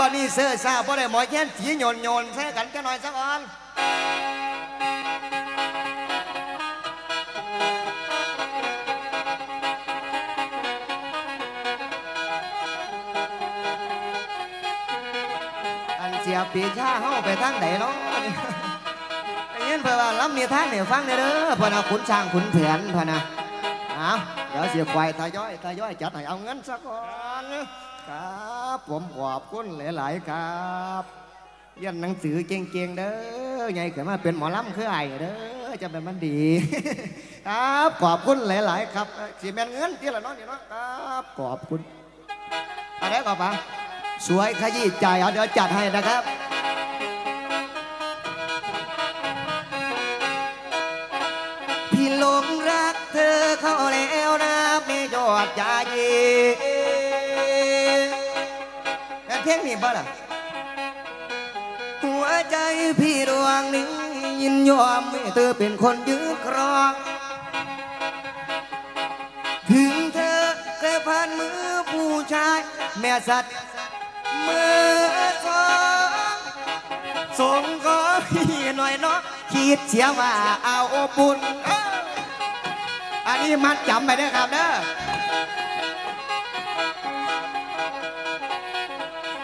บัดนี้เสื้อซาบ่ได้หมอแค้นสีโยนโยนใส่กันจะหน่อยสักอันอันเสียปีชาเฮาไปทางไหนเนาะได้ยินเพื่อว่าล้ำมีทางเนี่ยฟังเด้อเด้อพอนะขุนช้างขุนเถือนพอนะเอาเดี๋ยวเสียควายทยอยทยอยจัดให้เอาเงินสักก่อนครับ ผมขอบคุณหลายๆครับเรียนหนังสือเก่งๆเด้อใหญ่ขึ้นมาเป็นหมอลำคือไอ้เด้อจะเป็นมันดี ครับขอบคุณหลายๆครับสีแมนเงินที่ละน้องนี่เนาะครับขอบคุณอะไรก่อนปะสวยขยี้ใจเอาเดี๋ยวจัดให้นะครับพี่หลงรักเธอเข้าแล้วนะไม่ยอดใจเย็นแม่นเพ ลงนี่บ่ล่ะ หัวใจพี่ดวงนี้ยินยอมให้เธอเป็นคนยืนครอง ถึงเธอเคยผ่านมือผู้ชาย แม่สัตว์มือสองส่งขอพี่หน่อยเนาะคิดเสียว่าเอาบอุ่นเอ้ออันนี้มัดจำไปได้ครับเด้อ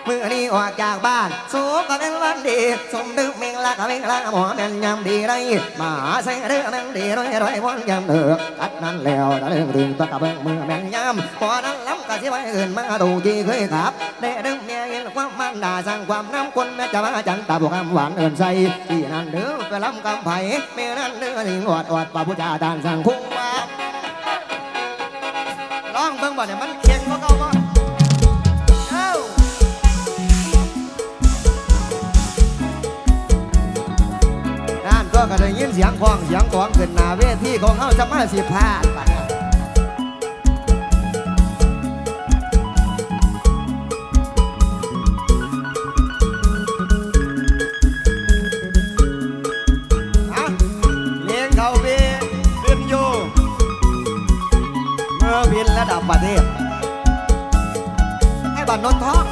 มื่อนี้ออกจากบ้านสูงก็เป็นวันดีสมดึกเมงลักเมงลักหมอเป็นยำดีไรมาใส่เรื่อแมงดีร้อยร้อยวันยำเดือกัดนั้นแล้วตะเรื่องดึงตะกะเบิงมือแมงยำพอนั้นล้ำกะสิไว้เอื่นมาดูจีเคยขับได้ดึงเมียเห็นความมันด่าสร้างความน้ำคนแม่จะมาจังตาบวกคำหวานเอื่นใส่ที่นั่นเด้อไปล้ำกำไผ่เมื่อนั้นเด้อลิงอดอดป่าพุจาดานสั่งคุ้งมาร้องเบิ่งบ่เนี่ยมัน ก็กระได้ยินเสียงคองเสียงกองขึ้นหน้าเวทีของเขาจะมาสิพลาดปะเนี่ยฮะเลี้ยงเขาเวขึ้นอยู่เมื่อวินระดับประเทศให้บัตรนนท้อง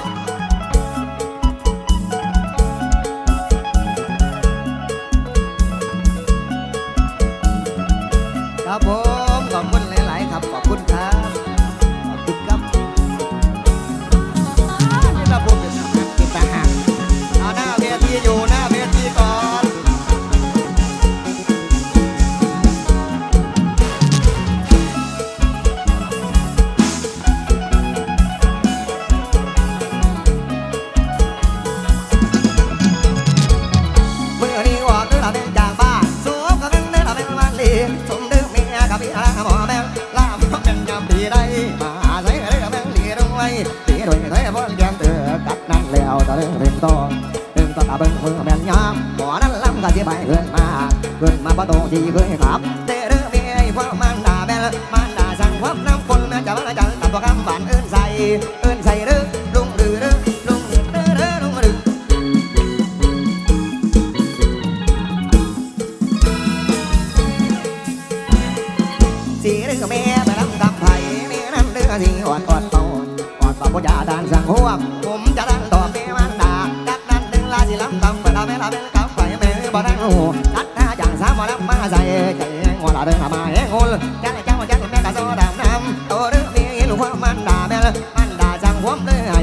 เรื่องเรื่องต่อเรื่องต่อตาเบิ่งมือแม่นยามหมอนั้นล้ำก็สิไปเกินมาเกินมาประตูที่เคยขับเตะ แม่บ่ดังหูตัดหน้าจางสามมาลำมาใส่ใจงัวลาเดินมาแหงงุลจันจังจันแม่กะโซดำน้ำตัวเรื่องมีลูกมันด่าแม่มันด่าจังหัวเลยไอ้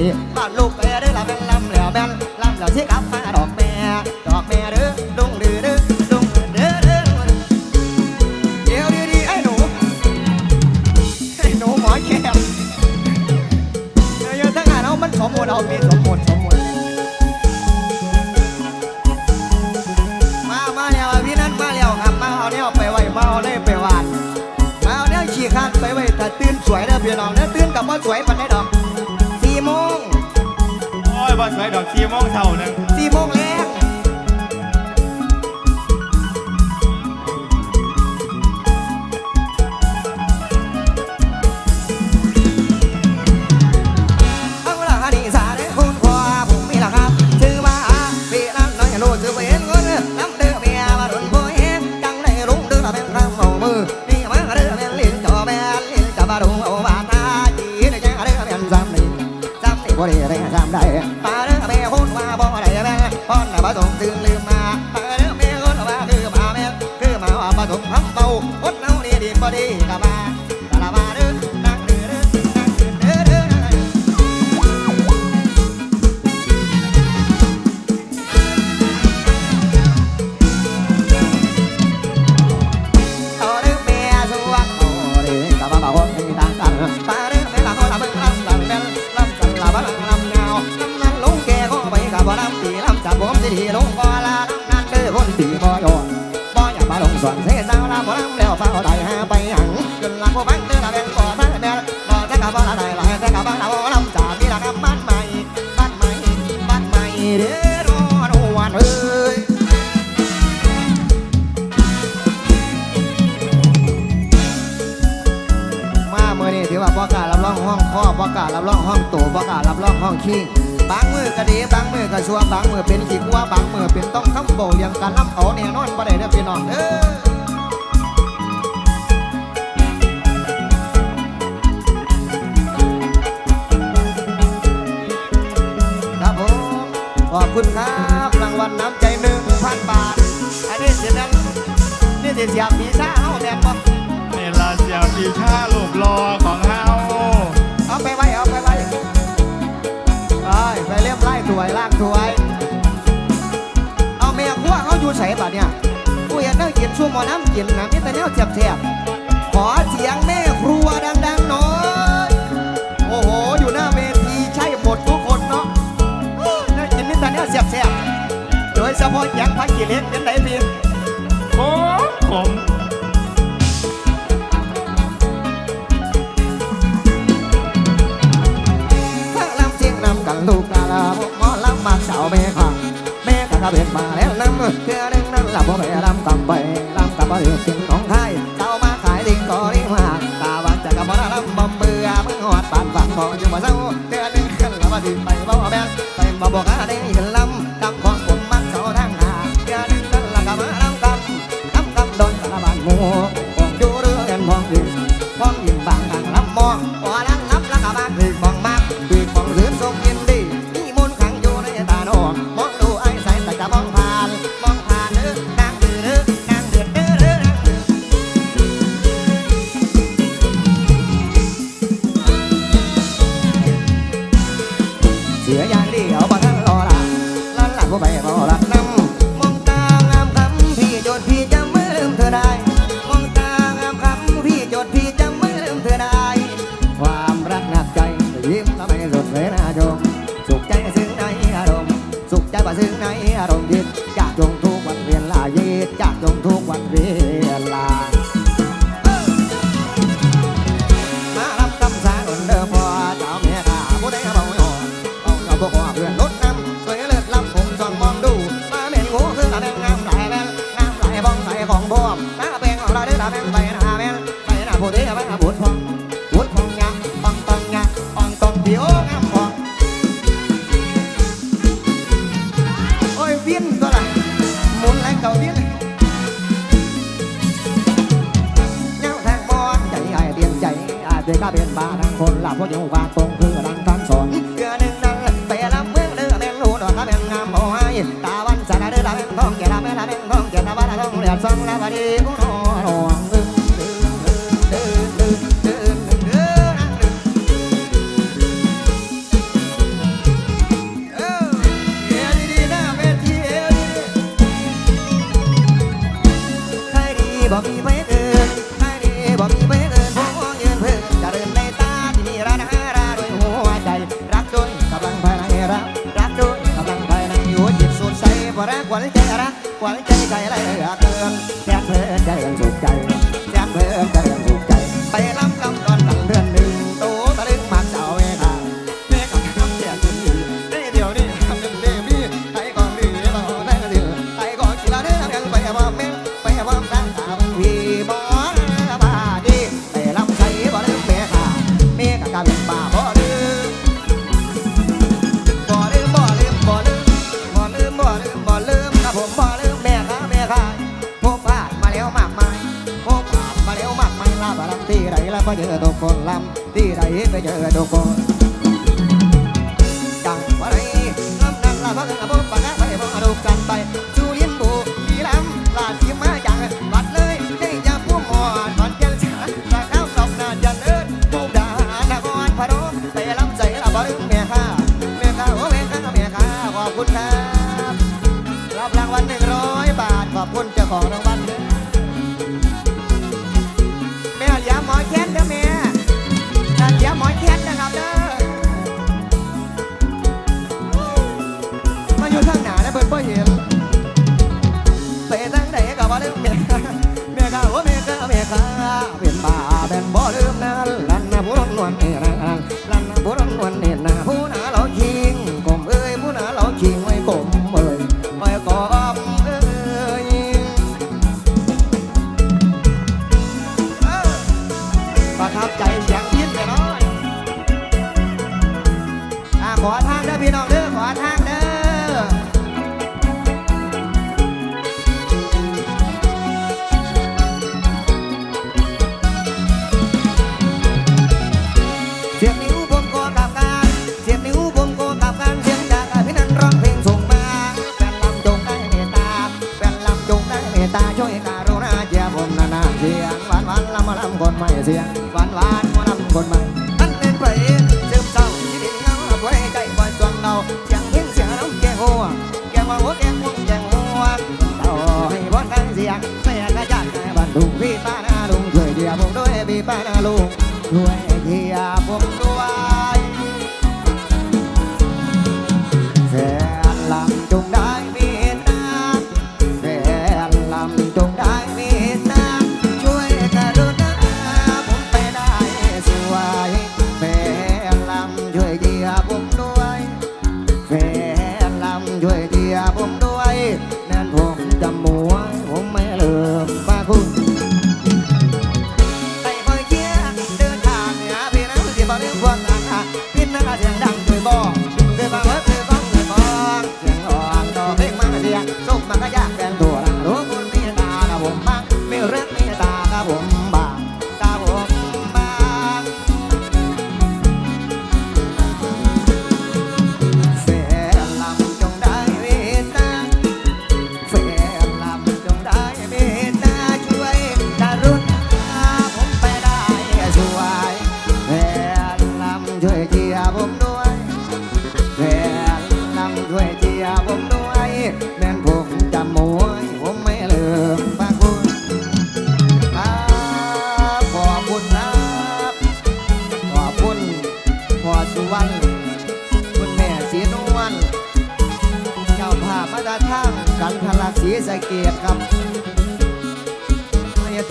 ำบ่ลำแล้วเฝ้าได้หาไปหังจนละบ่ฟังเด้อละแม่ก่อมาแม่บ่จะกับบ่ละได้ละแต่กับบ่ละบ่ลำจากนี่ละกับบ้านใหม่บ้านใหม่บ้านใหม่เด้อรอวันเอ้ยมาเมื่อนี้ถือว่าประกล้าศรับรองห้องข้อประกล้าศรับรองห้องโตประกล้าศรับรองห้องคิงบางมือก็ดีบางมือก็ชัวบางมือเป็นขี้กัวบางมือเป็นต้องคำโบเรียงการล้ำเอาแน่นอนประเด คุณครับรางวัลน้ำใจหนึ่งพันบาท อันนี้เสียดังนี่เสียเสียปีซ่าเฮาแดนบ่เนลาเสียวปีชาลูกรอของเฮาเอาไปไว้เอาไปไว้ไปไปเรียบไล่ถวยล่างถวย เอาเมียขั้วเขาอยู่ใส่บัดเนี่ยกูเห็นนั่งกินชั่วโมงน้ำกินนะมีแต่แนวเจ็บเจ็บๆขอเสียงแม่ครัว มีแต่แนวเจ็บโดยเฉพาะยังพักกิเลสเป็นไหนพี่โอ้ผมถ้าลำเชียงนำกันลูกกาลาหมอลำมาเสาวแม่ข้างแม่กะกะเบ็ดมาแล้วนำเพื่อหนึ่งนั่นลับพ่อแม่ลำกำไปลำกับบ่เดือดกินของไทยเสามาขายดิ่งก็ริมาตาวันจะกับบ่ลำบ่เบื่อมึงหอดปานฝังบ่อยู่บ่เศร้าเตือนหนึ่งขึ้นแล้วมาถึงไปบ่แม่ไปบ่บอกหาได้ขึ้น เสียอย่างเดียว เป็นบาทั้งคนหลับเพราะอยู่วางตรงคือรังทั้งสอนเกือหนึ่งนั่งไปรับเมืองเดือเป็นหูดอกก็เป็นงามโอ้ยตาวันสาเดือดาเป็นทองเก่ดาเป็นละเป็นทองเก่ดาบ้านทองเหลือสองละ เพราะรักหวานใจรักหวานใจใจไรเหลือเกิน 这样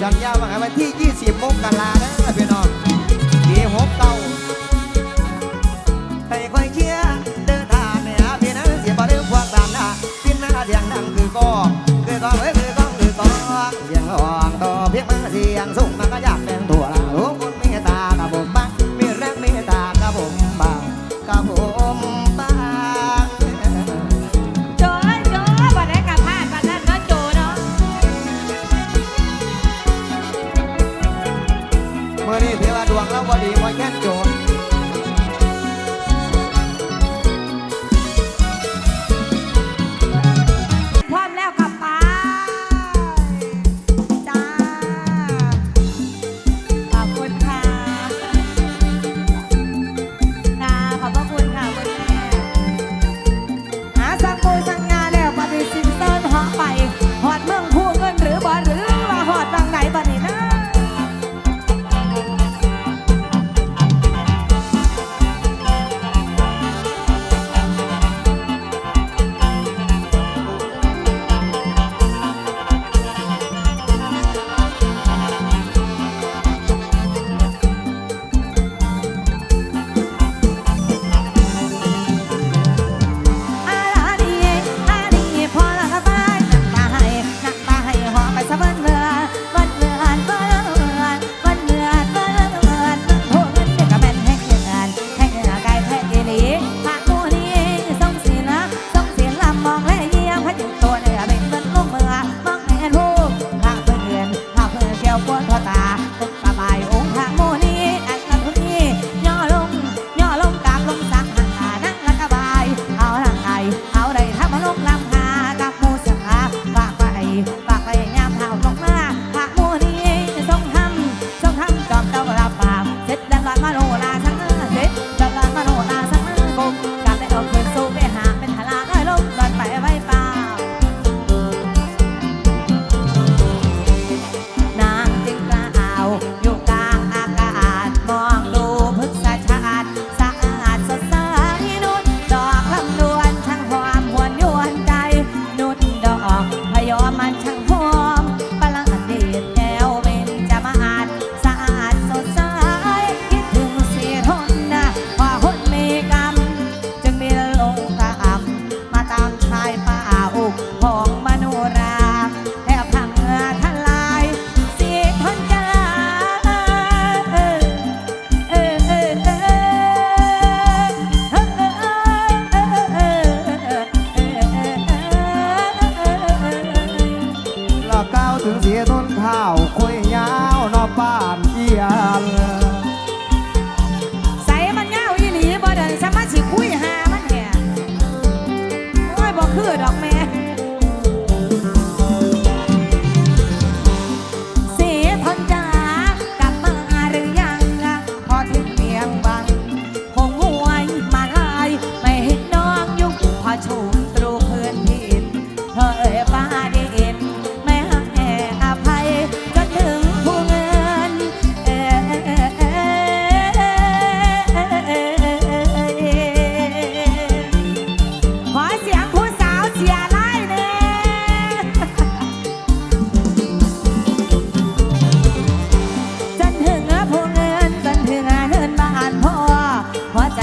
สัญญาว่าวันที่ 20มกราเด้อพี่น้อง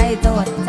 哎，对。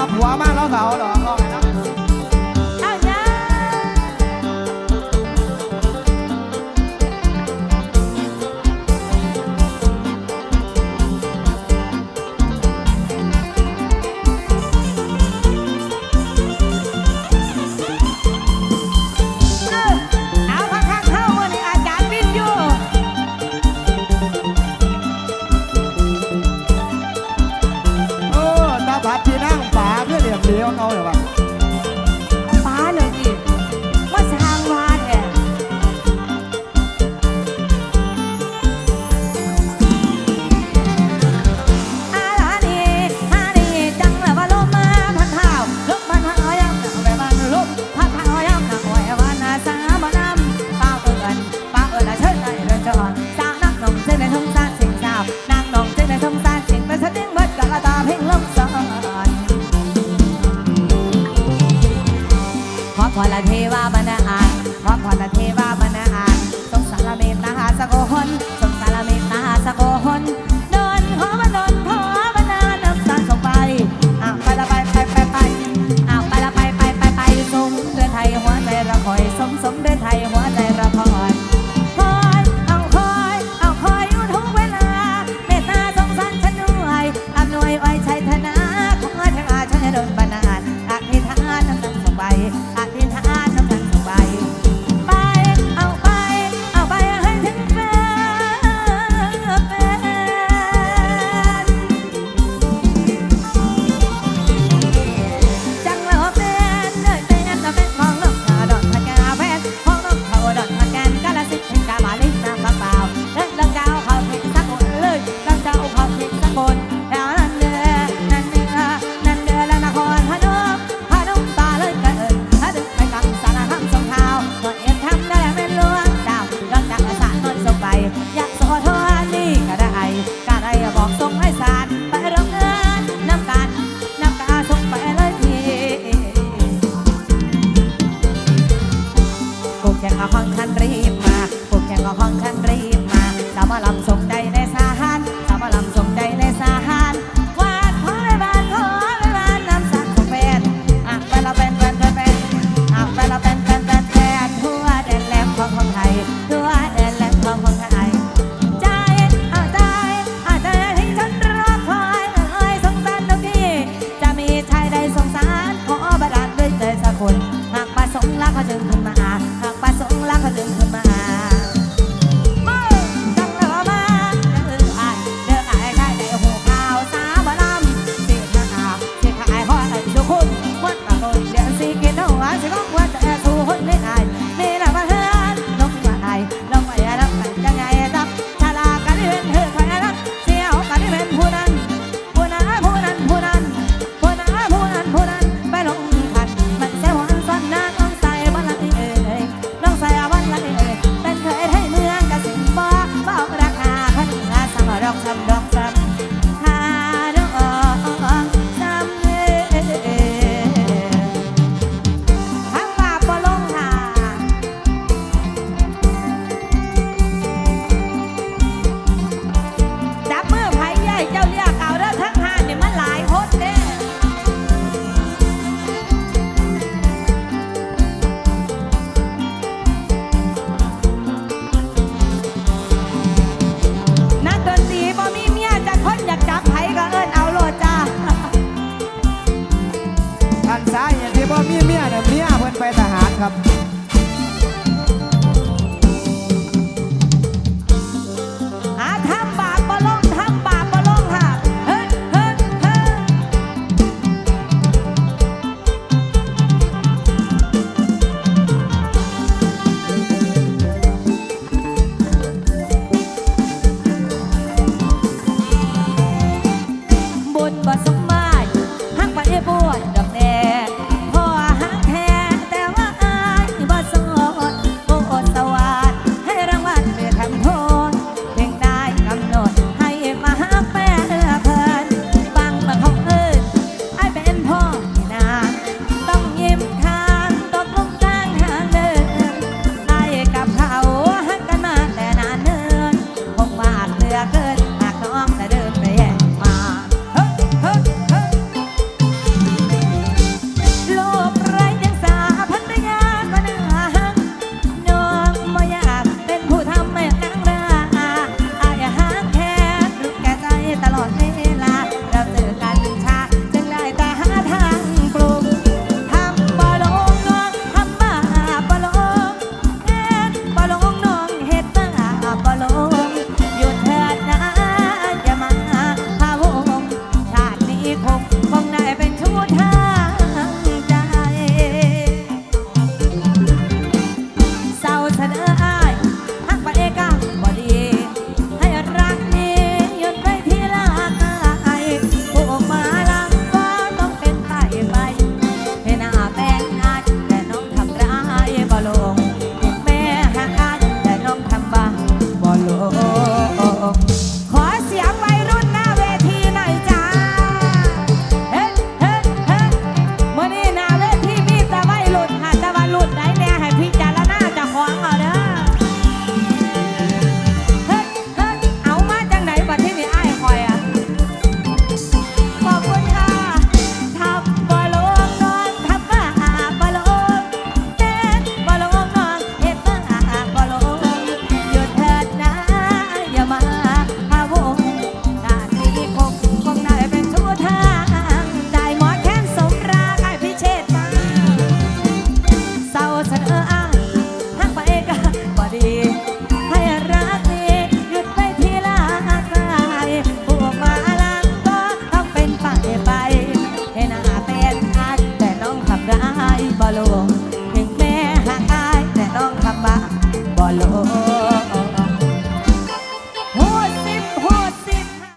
มาผัวมาแล้วเก่าดอกก็ไงนะ 你要看我什么 ห้องขันรีบมาพวกแกก็ห้องขัน